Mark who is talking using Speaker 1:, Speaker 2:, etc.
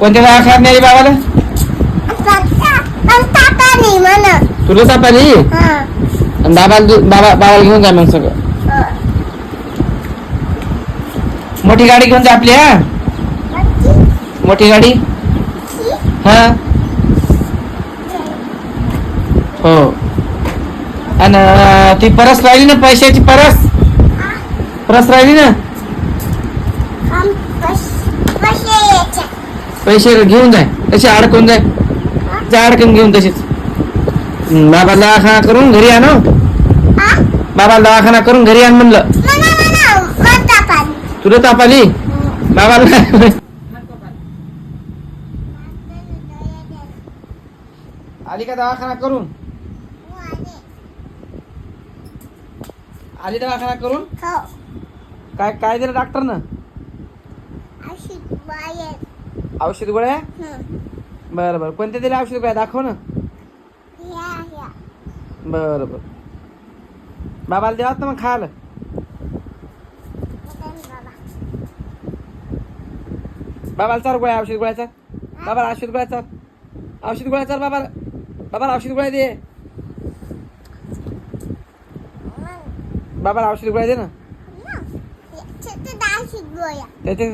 Speaker 1: कोणत्या दवाखान्यात नेली बाबाला?
Speaker 2: नाही
Speaker 1: तुला सापाली आणि बाबाला दु- बाबा बाबाला घेऊन जा मग सगळं. मोठी गाडी घेऊन जा आपली हा? मोठी गाडी? हा? हो. आणि ती परस राहिली ना पैशाची परस? परस राहिली ना? पैसे घेऊन जाय तशी अडकून जाय. ते अडकून घेऊन तशीच. हम्म, बाबाला दवाखाना करून घरी आण हो.
Speaker 2: हा
Speaker 1: बाबाला दवाखाना करून घरी आण म्हणलं. तुला ताप आली बाबाला आली का दवाखाना करून? आली दवाखाना करून?
Speaker 2: हो.
Speaker 1: काय काय दिलं डॉक्टरनं?
Speaker 2: अशी बाहेर.
Speaker 1: औषध गोळ्या? बरं बरं. कोणत्या दिल्या औषध गोळ्या? दाखव ना.
Speaker 2: या या
Speaker 1: बरं बरं. बाबाला देवात ना मग खायला.
Speaker 2: बाबा.
Speaker 1: बाबाला चार गोळ्या औषध गोळ्याचा बाबाला औषध गोळ्या चार. औषध गोळ्या चार बाबाला. बाबाला औषध गोळ्या दे. बाबाला औषध गोळ्या दे ना.
Speaker 2: छोटे